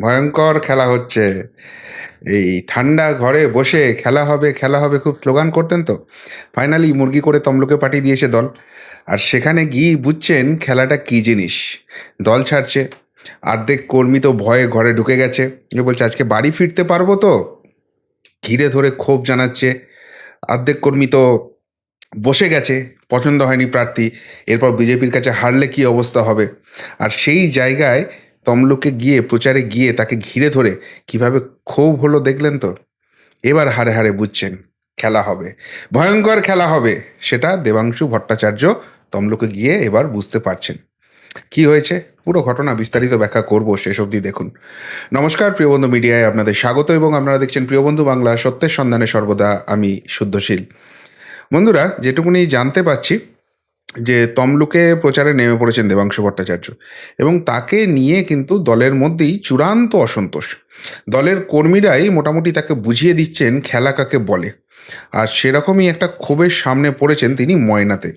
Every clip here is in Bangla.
ভয়ঙ্কর খেলা হচ্ছে। এই ঠান্ডা ঘরে বসে খেলা হবে খেলা হবে খুব স্লোগান করতেন তো। ফাইনালি মুরগি করে তমলুকে পাঠিয়ে দিয়েছে দল। আর সেখানে গিয়ে বুঝছেন খেলাটা কী জিনিস। দল ছাড়ছে। অর্ধেক কর্মী তো ভয়ে ঘরে ঢুকে গেছে। বলছে, আজকে বাড়ি ফিরতে পারব তো? ঘিরে ধরে ক্ষোভ জানাচ্ছে। অর্ধেক কর্মী তো বসে গেছে। পছন্দ হয়নি প্রার্থী। এরপর বিজেপির কাছে হারলে কি অবস্থা হবে? আর সেই জায়গায় তমলুকে গিয়ে, প্রচারে গিয়ে তাকে ঘিরে ধরে কীভাবে ক্ষোভ হলো দেখলেন তো? এবার হারে হারে বুঝছেন, খেলা হবে। ভয়ঙ্কর খেলা হবে, সেটা দেবাংশু ভট্টাচার্য তমলুকে গিয়ে এবার বুঝতে পারছেন। কি হয়েছে? পুরো ঘটনা বিস্তারিত ব্যাখ্যা করব শেষ অবধি দেখুন। নমস্কার প্রিয়বন্ধু মিডিয়ায় আপনাদের স্বাগত এবং আপনারা দেখছেন প্রিয়বন্ধু বাংলা সত্যের সন্ধানে সর্বদা আমি শুদ্ধশীল। বন্ধুরা, যেটুকুনি জানতে পাচ্ছি যে তমলুকে প্রচারে নেমে পড়েছেন দেবাংশু ভট্টাচার্য। এবং তাকে নিয়ে কিন্তু দলের মধ্যেই চূড়ান্ত অসন্তোষ। দলের কর্মীরাই মোটামুটি তাকে বুঝিয়ে দিচ্ছেন, খেলা কাকে বলে। আর সেরকমই একটা ক্ষোভের সামনে পড়েছেন তিনি ময়নাতে।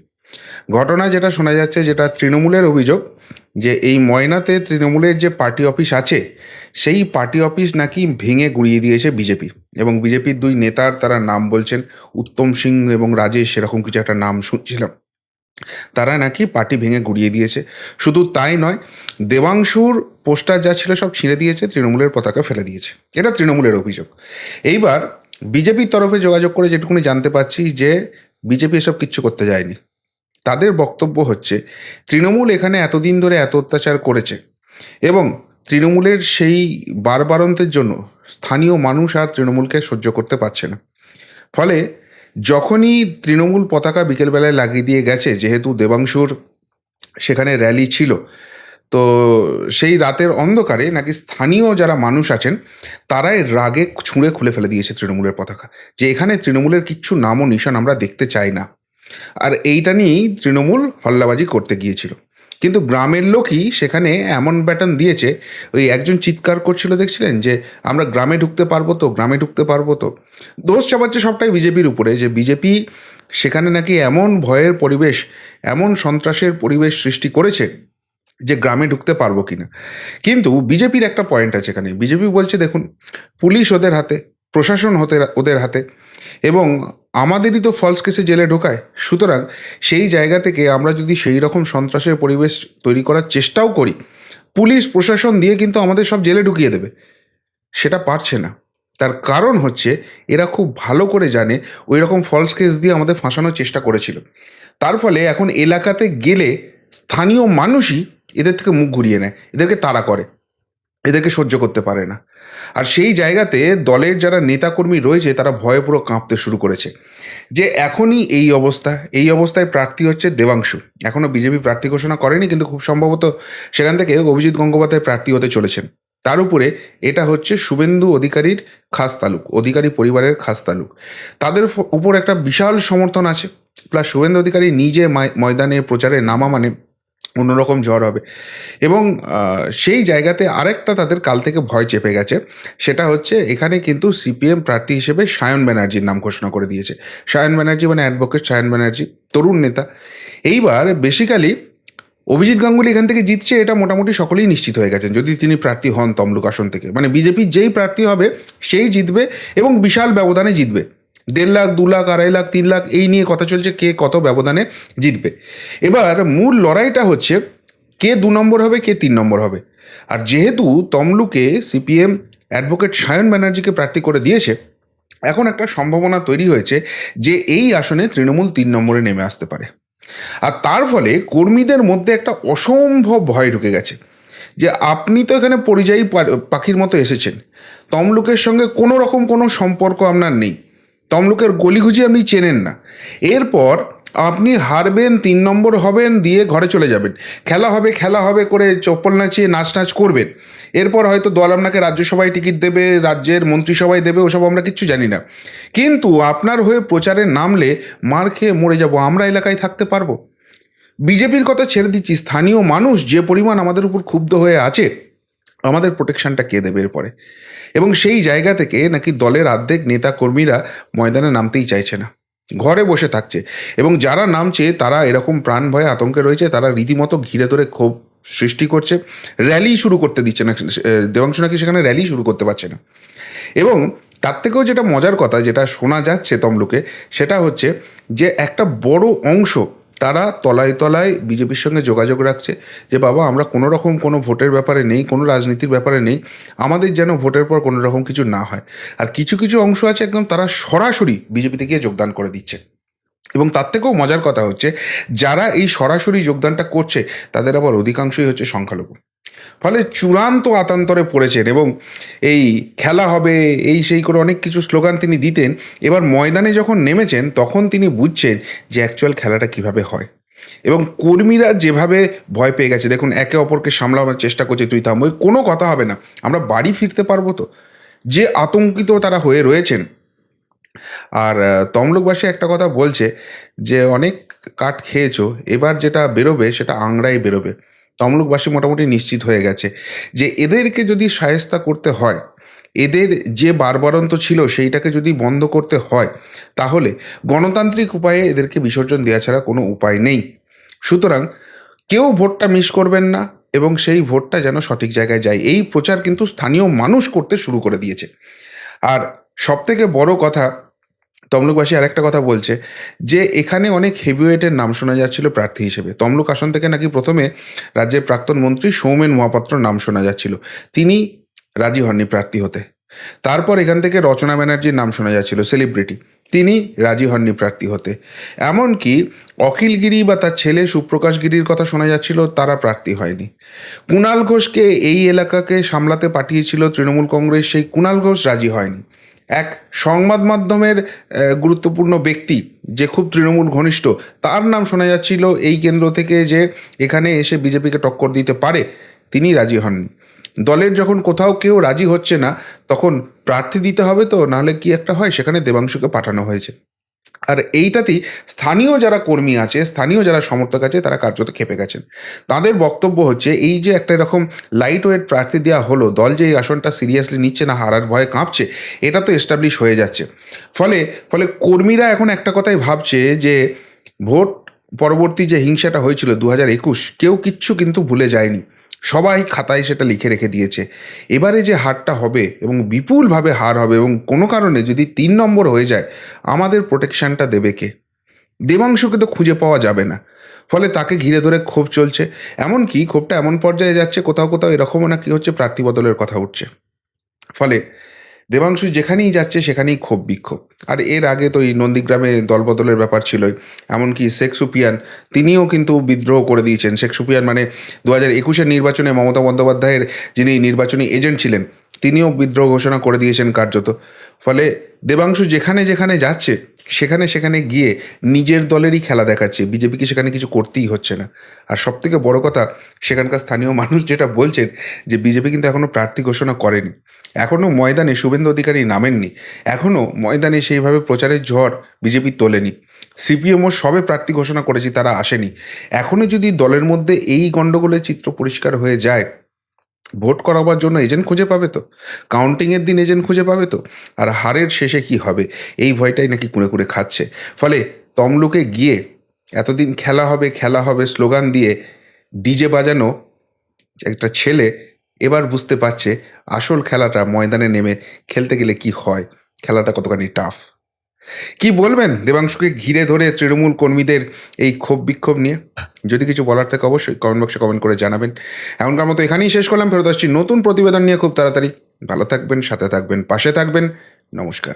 ঘটনা যেটা শোনা যাচ্ছে, যেটা তৃণমূলের অভিযোগ, যে এই ময়নাতে তৃণমূলের যে পার্টি অফিস আছে, সেই পার্টি অফিস নাকি ভেঙে গুড়িয়ে দিয়েছে বিজেপি। এবং বিজেপির দুই নেতার তারা নাম বলছেন, উত্তম সিং এবং রাজেশ, সেরকম কিছু একটা নাম শুনছিলাম। তারা নাকি পার্টি ভেঙে গুড়িয়ে দিয়েছে। শুধু তাই নয় দেবাংশুর পোস্টার যা ছিল সব ছিঁড়ে দিয়েছে, তৃণমূলের পতাকা ফেলে দিয়েছে। এটা তৃণমূলের অভিযোগ। এইবার বিজেপির তরফে যোগাযোগ করে যেটুকুনি জানতে পারছি যে, বিজেপি এসব কিচ্ছু করতে যায়নি। তাদের বক্তব্য হচ্ছে, তৃণমূল এখানে এতদিন ধরে এত অত্যাচার করেছে এবং তৃণমূলের সেই বারবারন্তের জন্য স্থানীয় মানুষ আর তৃণমূলকে সহ্য করতে পারছে না। ফলে যখনই তৃণমূল পতাকা বিকেলবেলায় লাগিয়ে দিয়ে গেছে, যেহেতু দেবাংশুর সেখানে র্যালি ছিল, তো সেই রাতের অন্ধকারে নাকি স্থানীয় যারা মানুষ আছেন, তারাই রাগে ছুঁড়ে খুলে ফেলে দিয়েছে তৃণমূলের পতাকা, যে এখানে তৃণমূলের কিচ্ছু নাম ও নিশান আমরা দেখতে চাই না। আর এইটা নিয়েই তৃণমূল হল্লাবাজি করতে গিয়েছিল। কিন্তু গ্রামের লোকই সেখানে এমন ব্যাটন দিয়েছে, ওই একজন চিৎকার করছিল, দেখছিলেন? যে আমরা গ্রামে ঢুকতে পারব তো, গ্রামে ঢুকতে পারব তো। দোষ চাপাচ্ছে সবটাই বিজেপির উপরে, যে বিজেপি সেখানে নাকি এমন ভয়ের পরিবেশ, এমন সন্ত্রাসের পরিবেশ সৃষ্টি করেছে যে গ্রামে ঢুকতে পারব কিনা। কিন্তু বিজেপির একটা পয়েন্ট আছে এখানে। বিজেপি বলছে, দেখুন, পুলিশ ওদের হাতে প্রশাসন হতে ওদের হাতে। এবং আমাদেরই তো ফলস কেসে জেলে ঢোকায়। সুতরাং সেই জায়গা থেকে আমরা যদি সেই রকম সন্ত্রাসের পরিবেশ তৈরি করার চেষ্টাও করি, পুলিশ, প্রশাসন দিয়ে কিন্তু আমাদের সব জেলে ঢুকিয়ে দেবে। সেটা পারছে না। তার কারণ হচ্ছে এরা খুব ভালো করে জানে ওই রকম ফলস কেস দিয়ে আমাদের ফাঁসানোর চেষ্টা করেছিল। তার ফলে এখন এলাকাতে গেলে স্থানীয় মানুষই এদের থেকে মুখ ঘুরিয়ে নেয়, এদেরকে তাড়া করে। এদেরকে সহ্য করতে পারে না। আর সেই জায়গাতে দলের যারা নেতাকর্মী রয়েছে, তারা ভয়ে পুরো কাঁপতে শুরু করেছে। যে এখনই এই অবস্থা, এই অবস্থায় প্রার্থী হচ্ছে দেবাংশু। এখনও বিজেপি প্রার্থী ঘোষণা করেনি, কিন্তু খুব সম্ভবত সেখান থেকে অভিজিৎ গঙ্গোপাধ্যায় প্রার্থী হতে চলেছেন। তার উপরে এটা হচ্ছে শুভেন্দু অধিকারীর খাস তালুক, অধিকারী পরিবারের খাস তালুক। তাদের উপর একটা বিশাল সমর্থন আছে। প্লাস শুভেন্দু অধিকারী নিজে মায়- ময়দানে প্রচারে নামা মানে অন্যরকম জ্বর হবে। এবং সেই জায়গাতে আরেকটা তাদের কাল থেকে ভয় চেপে গেছে। সেটা হচ্ছে এখানে কিন্তু সিপিএম প্রার্থী হিসেবে সায়ন ব্যানার্জির নাম ঘোষণা করে দিয়েছে। সায়ন ব্যানার্জি মানে অ্যাডভোকেট সায়ন ব্যানার্জি, তরুণ নেতা। এইবার বেসিক্যালি অভিজিৎ গাঙ্গুলি এখান থেকে জিতছে এটা মোটামুটি সকলেই নিশ্চিত হয়ে গেছেন। যদি তিনি প্রার্থী হন তমলুক আসন থেকে। মানে বিজেপির যেই প্রার্থী হবে, সেই জিতবে এবং বিশাল ব্যবধানে জিতবে। দেড় লাখ, দু লাখ, আড়াই লাখ, তিন লাখ, এই নিয়ে কথা চলছে, কে কত ব্যবধানে জিতবে। এবার মূল লড়াইটা হচ্ছে, কে দু নম্বর হবে, কে তিন নম্বর হবে। আর যেহেতু তমলুকে সিপিএম অ্যাডভোকেট সায়ন ব্যানার্জিকে প্রার্থী করে দিয়েছে, এখন একটা সম্ভাবনা তৈরি হয়েছে যে এই আসনে তৃণমূল তিন নম্বরে নেমে আসতে পারে। আর তার ফলে কর্মীদের মধ্যে একটা অসম্ভব ভয় ঢুকে গেছে যে আপনি তো এখানে পরিযায়ী পাখির মতো এসেছেন, তমলুকের সঙ্গে কোনো রকম কোনো সম্পর্ক আপনার নেই। তমলুকের গলিগুজি আপনি চেনেন না। এরপর আপনি হারবেন, তিন নম্বর হবেন, দিয়ে ঘরে চলে যাবেন। খেলা হবে খেলা হবে করে চপ্পল নাচিয়ে নাচ নাচ করবেন। এরপর হয়তো দল আপনাকে রাজ্যসভায় টিকিট দেবে, রাজ্যের মন্ত্রিসভায় দেবে, ওসব আমরা কিচ্ছু জানি না। কিন্তু আপনার হয়ে প্রচারে নামলে মার খেয়ে মরে যাব, আমরা এলাকায় থাকতে পারব? বিজেপির কথা ছেড়ে দিচ্ছি। স্থানীয় মানুষ যে পরিমাণ আমাদের উপর ক্ষুব্ধ হয়ে আছে আমাদের প্রোটেকশনটা কে দেবে এরপরে? এবং সেই জায়গা থেকে নাকি দলের অর্ধেক নেতা কর্মীরা ময়দানে নামতেই চাইছে না। ঘরে বসে থাকছে। এবং যারা নামছে, তারা এরকম প্রাণ ভয়ে আতঙ্কে রয়েছে, তারা রীতিমতো ঘিরে ধরে ক্ষোভ সৃষ্টি করছে। র্যালি শুরু করতে দিচ্ছে না দেবাংশু নাকি সেখানে র্যালি শুরু করতে পারছে না। এবং তার থেকেও যেটা মজার কথা, যেটা শোনা যাচ্ছে তমলুকে, সেটা হচ্ছে যে একটা বড় অংশ তারা তলায় তলায় বিজেপির সঙ্গে যোগাযোগ রাখছে যে, বাবা, আমরা কোনো রকম কোনো ভোটের ব্যাপারে নেই, কোনো রাজনীতির ব্যাপারে নেই, আমাদের যেন ভোটের পর কোনো রকম কিছু না হয়। আর কিছু কিছু অংশ আছে একদম তারা সরাসরি বিজেপিতে গিয়ে যোগদান করে দিচ্ছে। এবং তার থেকেও মজার কথা হচ্ছে, যারা এই সরাসরি যোগদানটা করছে, তাদের আবার অধিকাংশই হচ্ছে সংখ্যালঘু। ফলে চূড়ান্ত আতান্তরে পড়েছেন এবং এই খেলা হবে, এই সেই করে অনেক কিছু স্লোগান তিনি দিতেন। এবার ময়দানে যখন নেমেছেন, তখন তিনি বুঝছেন যে অ্যাকচুয়াল খেলাটা কীভাবে হয়। এবং কর্মীরা যেভাবে ভয় পেয়ে গেছে, দেখুন, একে অপরকে সামলানোর চেষ্টা করছে, তুই থাম, ওই কোনো কথা হবে না, আমরা বাড়ি ফিরতে পারব তো? যে আতঙ্কিত তারা হয়ে রয়েছেন আর তমলুকবাসী একটা কথা বলছে যে, অনেক কাঠ খেয়েছো, এবার যেটা বেরোবে সেটা আংরাই বেরোবে। তমলুকবাসী মোটামুটি নিশ্চিত হয়ে গেছে যে, এদেরকে যদি সায়স্তা করতে হয়, এদের যে বারবারন্ত ছিল সেইটাকে যদি বন্ধ করতে হয়, তাহলে গণতান্ত্রিক উপায়ে এদেরকে বিসর্জন দেওয়া ছাড়া কোনো উপায় নেই। সুতরাং কেউ ভোটটা মিস করবেন না এবং সেই ভোটটা যেন সঠিক জায়গায় যায়। এই প্রচার কিন্তু স্থানীয় মানুষ করতে শুরু করে দিয়েছে। আর সবথেকে বড় কথা তমলুকবাসী আরেকটা কথা বলছে যে এখানে অনেক হেভিওয়েটের নাম শোনা যাচ্ছিল প্রার্থী হিসেবে। তমলুক আসন থেকে নাকি প্রথমে রাজ্যের প্রাক্তন মন্ত্রী সৌমেন মহাপাত্র নাম শোনা যাচ্ছিল। তিনি রাজি হননি প্রার্থী হতে। তারপর এখান থেকে রচনা ব্যানার্জির নাম শোনা যাচ্ছিল সেলিব্রিটি তিনি রাজি হননি প্রার্থী হতে। এমনকি অখিল গিরি বা তার ছেলে সুপ্রকাশ গিরির কথা শোনা যাচ্ছিল, তারা প্রার্থী হয়নি। কুণাল ঘোষকে এই এলাকাকে সামলাতে পাঠিয়েছিল তৃণমূল কংগ্রেস, সেই কুণাল ঘোষ রাজি হয়নি। এক সংবাদ মাধ্যমের গুরুত্বপূর্ণ ব্যক্তি, যে খুব তৃণমূল ঘনিষ্ঠ, তার নাম শোনা যাচ্ছিল এই কেন্দ্র থেকে যে এখানে এসে বিজেপিকে টক্কর দিতে পারে, তিনি রাজি হননি দলের যখন কোথাও কেউ রাজি হচ্ছে না, তখন প্রার্থী দিতে হবে তো, নাহলে কি একটা হয়? সেখানে দেবাংশুকে পাঠানো হয়েছে। আর এইটাতেই স্থানীয় যারা কর্মী আছে, স্থানীয় যারা সমর্থক আছে, তারা কার্যত খেপে গেছেন। তাদের বক্তব্য হচ্ছে, এই যে একটা এরকম লাইট ওয়েট প্রার্থী দেওয়া হলো, দল যে এই আসনটা সিরিয়াসলি নিচ্ছে না, হারার ভয়ে কাঁপছে, এটা তো এস্টাবলিশ হয়ে যাচ্ছে। ফলে ফলে কর্মীরা এখন একটা কথাই ভাবছে যে, ভোট পরবর্তী যে হিংসাটা হয়েছিল দু হাজার একুশ, কেউ কিচ্ছু কিন্তু ভুলে যায়নি। সবাই খাতায় সেটা লিখে রেখে দিয়েছে। এবারে যে হারটা হবে এবং বিপুলভাবে হার হবে এবং কোনো কারণে যদি তিন নম্বর হয়ে যায়, আমাদের প্রোটেকশনটা দেবে কে? দেবাংশকে তো খুঁজে পাওয়া যাবে না। ফলে তাকে ঘিরে ধরে ক্ষোভ চলছে। এমনকি ক্ষোভটা এমন পর্যায়ে যাচ্ছে, কোথাও কোথাও এরকমও না কি হচ্ছে, প্রার্থী বদলের কথা উঠছে। ফলে দেবাংশু যেখানেই যাচ্ছে, সেখানেই ক্ষোভ, বিক্ষোভ। আর এর আগে তো এই নন্দীগ্রামে দলবদলের ব্যাপার ছিলই, এমনকি শেখ সুপিয়ান, তিনিও কিন্তু বিদ্রোহ করে দিয়েছেন। শেখ সুপিয়ান মানে দু হাজার একুশের নির্বাচনে মমতা বন্দ্যোপাধ্যায়ের যিনি নির্বাচনী এজেন্ট ছিলেন, তিনিও বিদ্রোহ ঘোষণা করে দিয়েছেন কার্যত। ফলে দেবাংশু যেখানে যেখানে যাচ্ছে সেখানে সেখানে গিয়ে নিজের দলেরই খেলা দেখাচ্ছে। বিজেপিকে সেখানে কিছু করতেই হচ্ছে না। আর সব থেকে বড় কথা, সেখানকার স্থানীয় মানুষ যেটা বলছেন যে বিজেপি কিন্তু এখনও প্রার্থী ঘোষণা করেনি। এখনও ময়দানে শুভেন্দু অধিকারী নামেননি। এখনও ময়দানে সেইভাবে প্রচারের ঝড় বিজেপি তোলেনি। সিপিএমও সবে প্রার্থী ঘোষণা করেছে, তারা আসেনি। এখনও যদি দলের মধ্যে এই গণ্ডগোলের চিত্র পরিষ্কার হয়ে যায় ভোট করাবার জন্য এজেন্ট খুঁজে পাবে তো? কাউন্টিংয়ের দিন এজেন্ট খুঁজে পাবে তো? আর হারের শেষে কি হবে? এই ভয়টাই নাকি কুড়ে কুড়ে খাচ্ছে। ফলে তমলুকে গিয়ে এতদিন খেলা হবে খেলা হবে স্লোগান দিয়ে ডিজে বাজানো একটা ছেলে এবার বুঝতে পারছে আসল খেলাটা ময়দানে নেমে খেলতে গেলে কি হয়? খেলাটা কতখানি টাফ কি বলবেন দেবাংশুকে ঘিরে ধরে তৃণমূল কর্মীদের এই ক্ষোভ বিক্ষোভ নিয়ে? যদি কিছু বলার থাকে অবশ্যই কমেন্ট বক্সে কমেন্ট করে জানাবেন। এমনকার মতো এখানেই শেষ করলাম। ফেরত আসছি নতুন প্রতিবেদন নিয়ে খুব তাড়াতাড়ি। ভালো থাকবেন, সাথে থাকবেন, পাশে থাকবেন। নমস্কার।